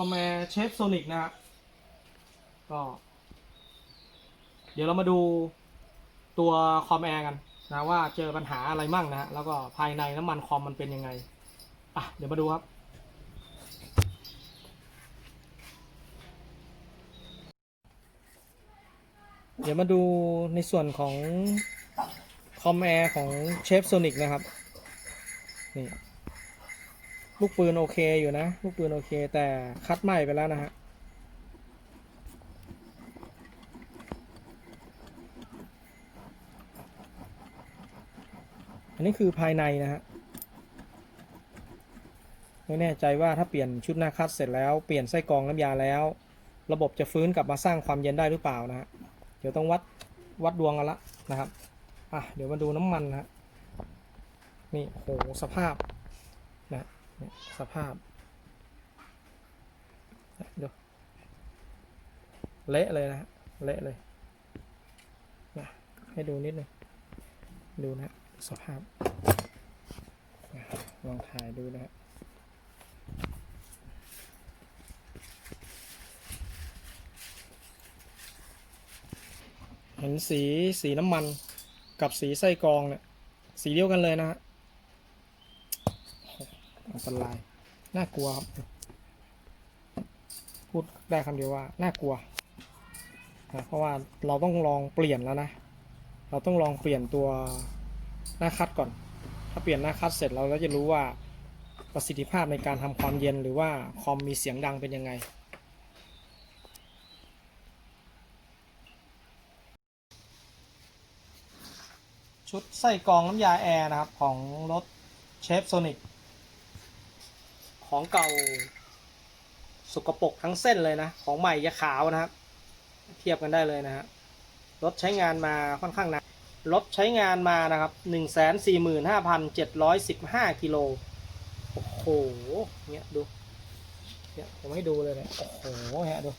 อมแอร์เชฟโซนิกนะฮะก็ เดี๋ยวเรามาดูตัวคอมแอร์กันนะว่าเจอปัญหาอะไรมั่งนะฮะแล้วก็ภายในน้ำมันคอมมันเป็นยังไงอะเดี๋ยวมาดูครับเดี๋ยวมาดูในส่วนของคอมแอร์ของเชฟโซนิกนะครับ นี่ ลูกปืนโอเคอยู่นะ ลูกปืนโอเค แต่คัดไหม้ไปแล้วนะฮะอันนี้คือภายในนะฮะไม่แน่ใจว่าถ้าเปลี่ยนชุดหน้าคัดเสร็จแล้วเปลี่ยนไส้กรองน้ำยาแล้ว ระบบจะฟื้นกลับมาสร้างความเย็นได้หรือเปล่านะฮะเดี๋ยวต้องวัดวัดดวงกันละนะครับอะเดี๋ยวมาดูน้ำมันนะฮะนี่โหสภาพ สภาพดูเละเลยนะเละเลยนะให้ดูนิดนึงดูนะสภาพลองถ่ายดูนะฮะเห็นสีสีน้ำมันกับสีไส้กรองเนี่ย สีเดียวกันเลยนะฮะ นตรายน่ากลัวครับพูดได้คำเดียวว่าน่ากลัวนะเพราะว่าเราต้องลองเปลี่ยนแล้วนะ เราต้องลองเปลี่ยนตัวหน้าคัดก่อน ถ้าเปลี่ยนหน้าคัดเสร็จเราก็จะรู้ว่าประสิทธิภาพในการทำความเย็นหรือว่าคอมมีเสียงดังเป็นยังไงชุดไส้กรองน้ำยาแอร์นะครับ ของรถเชฟโซนิก ของเก่าสกปรกทั้งเส้นเลยนะ ของใหม่จะขาวนะครับ เทียบกันได้เลยนะฮะรถใช้งานมาค่อนข้างนานรถใช้งานมานะครับหนึ่งแสนสี่หมื่นห้าพันเจ็ดร้อยสิบห้ากิโลโอ้โหเนี่ยดูเนี่ยผมให้ดูเลยเนี่ยโอ้โหเนี่ยดู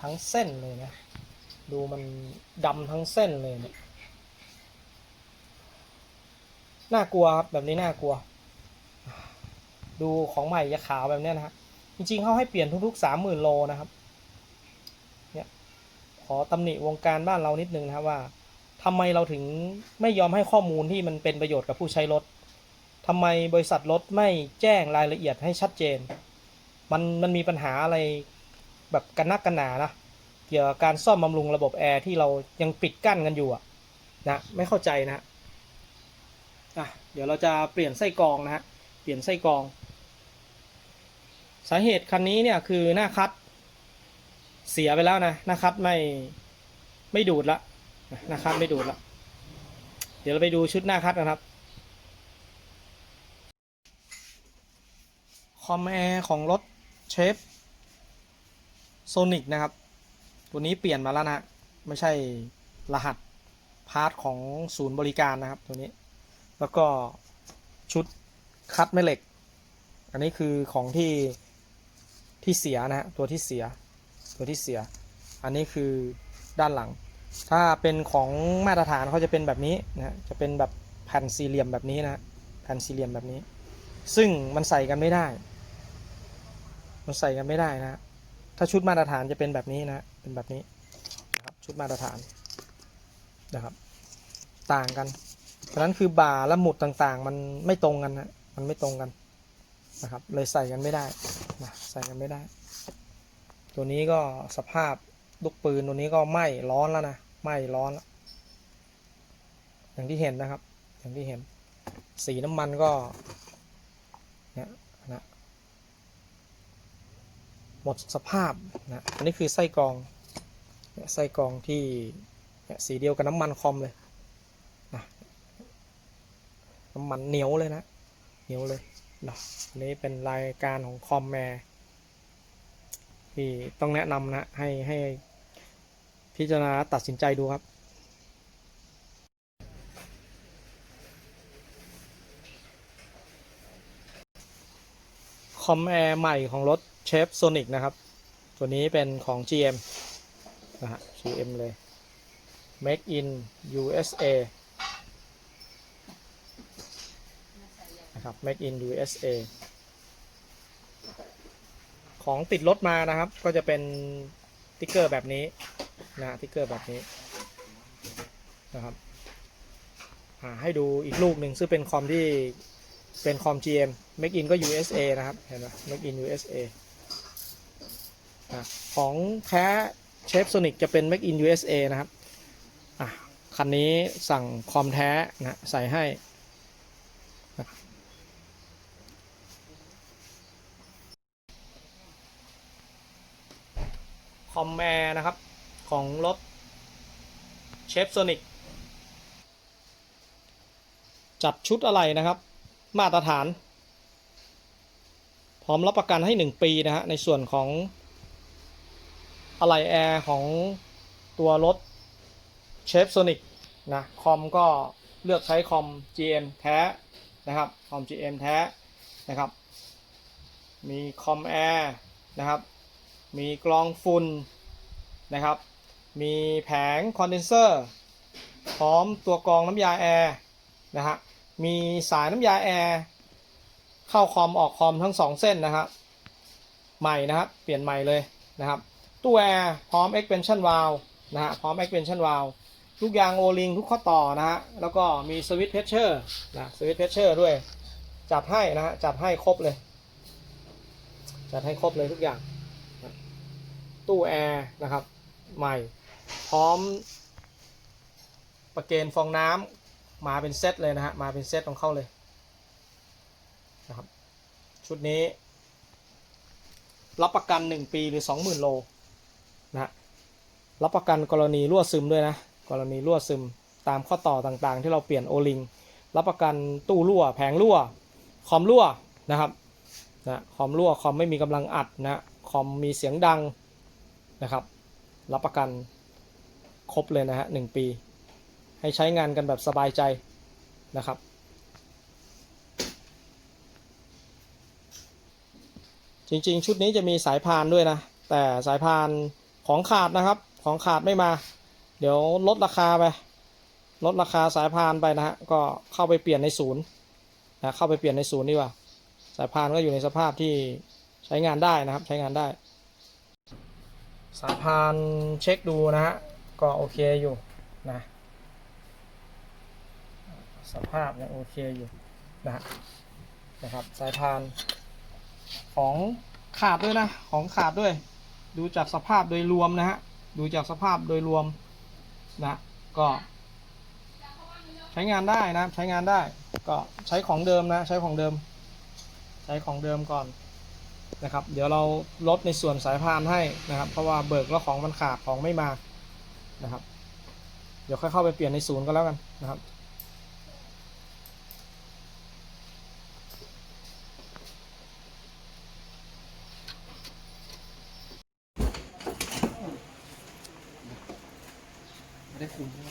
ทั้งเส้นเลยนะ ดูมันดำทั้งเส้นเลยเนี่ย น่ากลัวครับแบบนี้น่ากลัว ดูของใหม่จะขาวแบบนี้นะฮะจริงๆเขาให้เปลี่ยนทุกๆสามหมื่นโลนะครับเนี่ยขอตำหนิวงการบ้านเรานิดนึงนะครับว่าทำไมเราถึงไม่ยอมให้ข้อมูลที่มันเป็นประโยชน์กับผู้ใช้รถทำไมบริษัทรถไม่แจ้งรายละเอียดให้ชัดเจน มันมันมีปัญหาอะไรแบบกันนักกันหนานะเกี่ยวกับการซ่อมบำรุงระบบแอร์ที่เรายังปิดกั้นกันอยู่อะนะไม่เข้าใจนะ เดี๋ยวเราจะเปลี่ยนไส้กรองนะฮะ เปลี่ยนไส้กรอง สาเหตุคันนี้เนี่ยคือหน้าคัดเสียไปแล้วนะหน้าคัดไม่ไม่ดูดละหน้าคัดไม่ดูดละ เดี๋ยวเราไปดูชุดหน้าคัดกันครับ คอมแอร์ของรถเชฟโซนิกนะครับ ตัวนี้เปลี่ยนมาแล้วนะ ไม่ใช่รหัสพาร์ทของศูนย์บริการนะครับตัวนี้ แล้วก็ชุดคัดแม่เหล็ก อันนี้คือของที่ที่เสียนะฮะตัวที่เสียตัวที่เสีย อันนี้คือด้านหลัง ถ้าเป็นของมาตรฐานเขาจะเป็นแบบนี้นะจะเป็นแบบแผ่นสี่เหลี่ยมแบบนี้นะฮะแผ่นสี่เหลี่ยมแบบนี้ ซึ่งมันใส่กันไม่ได้ มันใส่กันไม่ได้นะฮะถ้าชุดมาตรฐานจะเป็นแบบนี้นะฮะเป็นแบบนี้นะครับชุดมาตรฐานนะครับ ต่างกัน ฉะนั้นคือบ่าและหมุดต่างๆ มันไม่ตรงกันนะมันไม่ตรงกันนะครับ เลยใส่กันไม่ได้นะใส่กันไม่ได้ ตัวนี้ก็สภาพลูกปืนตัวนี้ก็ไหม้ร้อนแล้วนะไหม้ร้อนแล้วอย่างที่เห็นนะครับ อย่างที่เห็น สีน้ำมันก็เนี่ยนะหมดสภาพนะอันนี้คือไส้กรองไส้กรองที่สีเดียวกับน้ำมันคอมเลย น้ำมันเหนียวเลยนะ เหนียวเลยนะอันนี้เป็นรายการของคอมแมร์ที่ต้องแนะนำนะ ให้ให้พิจารณาตัดสินใจดูครับคอมแอร์ใหม่ของรถเชฟโซนิกนะครับ ตัวนี้เป็นของ GM นะฮะ GM เลย Make in USA นะครับ Make in USA ของติดรถมานะครับ ก็จะเป็นติ๊กเกอร์แบบนี้นะติ๊กเกอร์แบบนี้นะครับอ่าให้ดูอีกลูกหนึ่งซึ่งเป็นคอมที่เป็นคอม GM Make in ก็ USA นะครับ เห็นไหม Make in USA อะของแท้เชฟโซนิกจะเป็น Make in USA นะครับอะคันนี้สั่งคอมแท้นะใส่ให้ อมแอร์นะครับ ของรถเชฟโซนิกจัดชุดอะไรนะครับ มาตรฐาน พร้อมรับประกันให้ 1 ปีนะฮะในส่วนของอะไหล่แอร์ของตัวรถเชฟโซนิกนะคอมก็เลือกใช้คอม GM แท้นะครับคอม GM แท้นะครับ มีคอมแอร์นะครับ มีกรองฝุ่นนะครับ มีแผงคอนเดนเซอร์พร้อมตัวกรองน้ำยาแอร์นะฮะ มีสายน้ำยาแอร์เข้าคอมออกคอมทั้ง 2 เส้นนะครับใหม่นะครับเปลี่ยนใหม่เลยนะครับตู้แอร์พร้อม expansion valve นะฮะพร้อม expansion valve ลูกยางโอลิงทุกข้อต่อนะฮะแล้วก็มีสวิตช์เพชเชอร์นะสวิตช์เพชเชอร์ด้วย จัดให้นะฮะจัดให้ครบเลย จัดให้ครบเลยทุกอย่าง ตู้แอร์นะครับใหม่พร้อมประเกนฟองน้ำมาเป็นเซตเลยนะฮะมาเป็นเซตของเข้าเลยนะครับชุดนี้ รับประกัน 1 ปีหรือ 20,000 โลนะฮะรับประกันกรณีรั่วซึมด้วยนะ กรณีรั่วซึมตามข้อต่อต่างๆ ที่เราเปลี่ยนโอลิงรับประกันตู้รั่ว แผงรั่ว คอมรั่วนะครับนะคอมรั่ว คอมไม่มีกำลังอัดนะ คอมมีเสียงดัง นะครับ รับประกันครบเลยนะฮะหนึ่งปี ให้ใช้งานกันแบบสบายใจนะครับ จริงๆ ชุดนี้จะมีสายพานด้วยนะ แต่สายพานของขาดนะครับ ของขาดไม่มา เดี๋ยวลดราคาไป ลดราคาสายพานไปนะฮะ ก็เข้าไปเปลี่ยนในศูนย์นะ เข้าไปเปลี่ยนในศูนย์ดีกว่า สายพานก็อยู่ในสภาพที่ใช้งานได้นะครับ ใช้งานได้ สายพานเช็คดูนะฮะ ก็โอเคอยู่นะ สภาพยังโอเคอยู่นะฮะนะครับ สายพานของขาดด้วยนะ ของขาดด้วย ดูจากสภาพโดยรวมนะฮะ ดูจากสภาพโดยรวมนะก็ ใช้งานได้นะ ใช้งานได้ ก็ใช้ของเดิมนะ ใช้ของเดิม ใช้ของเดิมก่อน นะครับ เดี๋ยวเราลดในส่วนสายพานให้นะครับ เพราะว่าเบิกแล้วของมันขาดของไม่มานะครับ เดี๋ยวค่อยเข้าไปเปลี่ยนในศูนย์ก็แล้วกันนะครับได้คุมใช่ไหม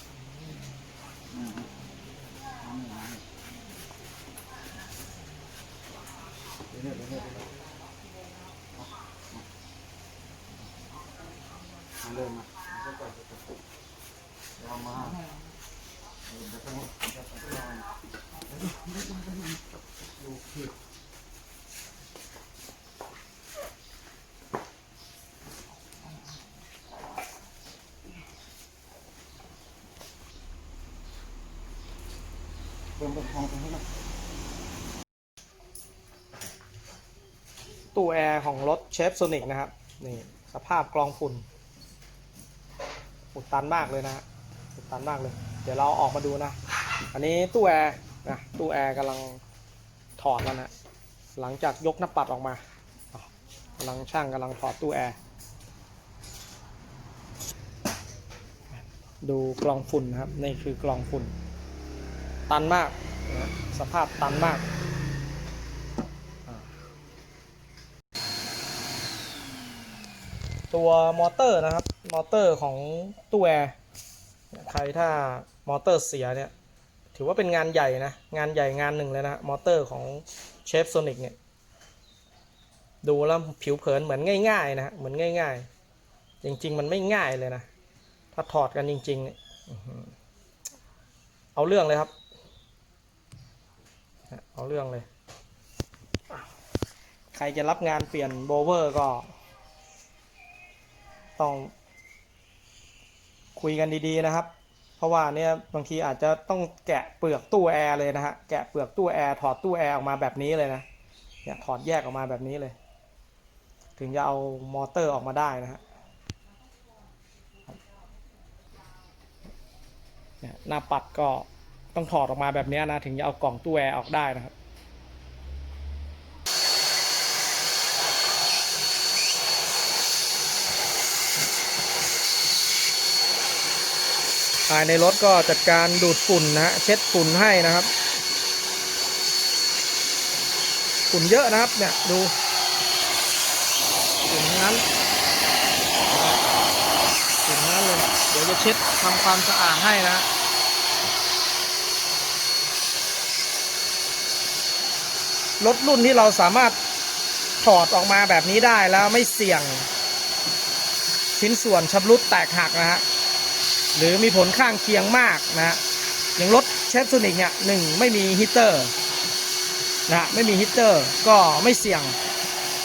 เดี๋ยวเดี๋ยวเดี๋ยวเดี๋ยวมาเริ่มมาเดี๋ยวก่อนเดี๋ยวก่อนเดี๋ยวเอามาเดี๋ยวต้องเดี๋ยวต้องลองดูผิด เบิ่งทองตรงนี้นะตู้แอร์ของรถเชฟโซนิกนะครับ นี่สภาพกรองฝุ่นอุดตันมากเลยนะอุดตันมากเลย เดี๋ยวเราออกมาดูนะ อันนี้ตู้แอร์นะตู้แอร์กำลังถอดแล้วนะหลังจากยกหน้าปัดออกมากำลังช่างกำลังถอดตู้แอร์ดูกรองฝุ่นนะครับ นี่คือกรองฝุ่น ตันมาก สภาพตันมากตัวมอเตอร์นะครับ มอเตอร์ของตู้แอร์ใครถ้ามอเตอร์เสียเนี่ย ถือว่าเป็นงานใหญ่นะ งานใหญ่งานหนึ่งเลยนะ มอเตอร์ของเชฟโซนิกเนี่ย ดูแล้วผิวเผินเหมือนง่าย ๆ นะเหมือนง่าย ๆ จริง ๆ มันไม่ง่ายเลยนะ ถ้าถอดกันจริง ๆ เอาเรื่องเลยครับ เอาเรื่องเลย ใครจะรับงานเปลี่ยนโบเวอร์ก็ ต้อง คุยกันดีๆนะครับ เพราะว่าเนี่ยบางทีอาจจะต้องแกะเปลือกตู้แอร์เลยนะฮะ แกะเปลือกตู้แอร์ถอดตู้แอร์ออกมาแบบนี้เลยนะ เนี่ยถอดแยกออกมาแบบนี้เลย ถึงจะเอามอเตอร์ออกมาได้นะฮะหน้าปัดก็ ต้องถอดออกมาแบบนี้นะ ถึงจะเอากล่องตู้แอร์ออกได้นะครับภายในรถก็จัดการดูดฝุ่นนะฮะเช็ดฝุ่นให้นะครับ ฝุ่นเยอะนะครับเนี่ยดูฝุ่นนั้นฝุ่นนั้นเลยเดี๋ยวจะเช็ดทำความสะอาดให้นะ รถรุ่นที่เราสามารถถอดออกมาแบบนี้ได้แล้วไม่เสี่ยง ชิ้นส่วนชำรุดแตกหักนะฮะหรือมีผลข้างเคียงมากนะฮะอย่างรถเชฟซูนิกเนี่ยหนึ่งไม่มีฮีเตอร์นะไม่มีฮีเตอร์ก็ไม่เสี่ยง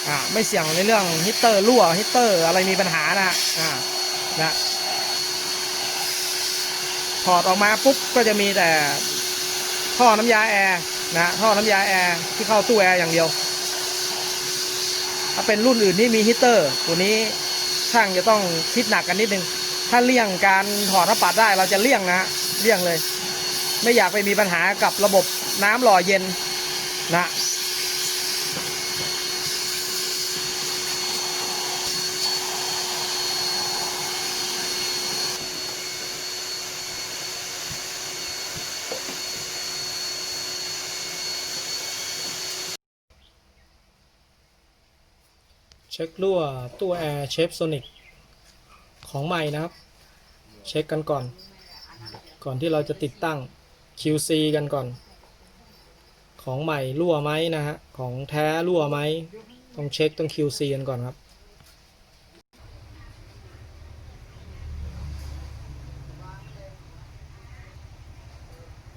อ่าไม่เสี่ยงในเรื่องฮีเตอร์รั่วฮีเตอร์อะไรมีปัญหานะฮะอ่านะถอดออกมาปุ๊บก็จะมีแต่ท่อน้ำยาแอร์ นะท่อน้ำยาแอร์ที่เข้าตู้แอร์อย่างเดียว ถ้าเป็นรุ่นอื่นที่มีฮีตเตอร์ ตัวนี้ช่างจะต้องคิดหนักกันนิดนึง ถ้าเลี่ยงการถอดหน้าปัดได้เราจะเลี่ยงนะเลี่ยงเลย ไม่อยากไปมีปัญหากับระบบน้ำหล่อเย็นนะ เช็ครั่วตู้แอร์เชฟโซนิกของใหม่นะครับ เช็คกันก่อน ก่อนที่เราจะติดตั้ง QC กันก่อน ของใหม่รั่วไหมนะฮะ ของแท้รั่วไหมต้องเช็คต้อง QC กันก่อนครับ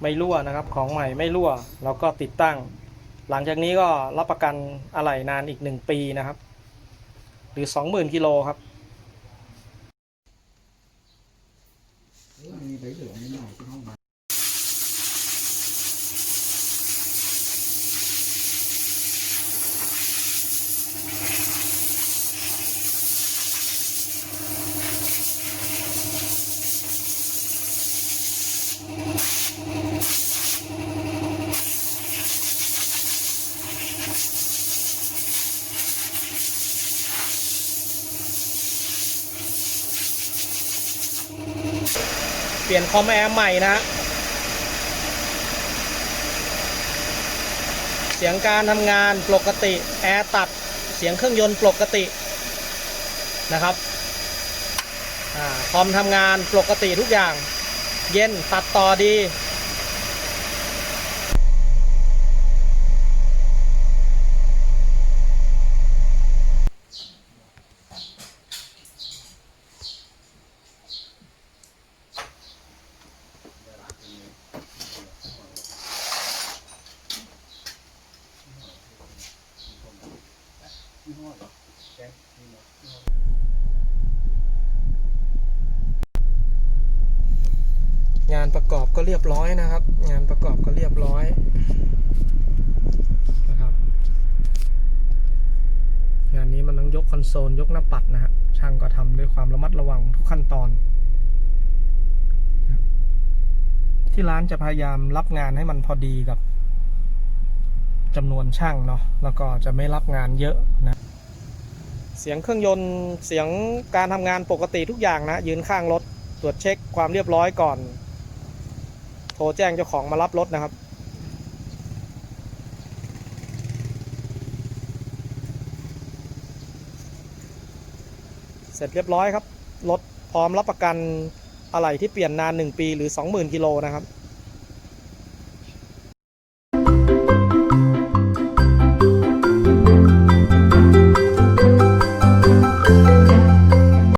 ไม่รั่วนะครับของใหม่ไม่รั่วเราก็ติดตั้ง หลังจากนี้ก็รับประกันอะไหล่นานอีก 1 ปีนะครับ หรือ 20,000กิโลครับ มีใบเหลืองนิดหน่อยที่ห้องน้ำ เปลี่ยนคอมแอร์ใหม่นะฮะเสียงการทำงานปกติ แอร์ตัดเสียงเครื่องยนต์ปกตินะครับอคอมทำงานปกติทุกอย่าง เย็นตัดต่อดี งานประกอบก็ เรียบร้อยนะครับ งานประกอบก็เรียบร้อยนะครับ งานนี้มันต้องยกคอนโซลยกหน้าปัดนะฮะช่างก็ทำด้วยความระมัดระวังทุกขั้นตอน ที่ร้านจะพยายามรับงานให้มันพอดีกับจำนวนช่างเนาะแล้วก็จะไม่รับงานเยอะนะเสียงเครื่องยนต์เสียงการทำงานปกติทุกอย่างนะ ยืนข้างรถ ตรวจเช็คความเรียบร้อยก่อน โทรแจ้งเจ้าของมารับรถนะครับ เสร็จเรียบร้อยครับ รถพร้อมรับประกันอะไหล่ที่เปลี่ยนนาน 1 ปีหรือ 20,000กิโลนะครับ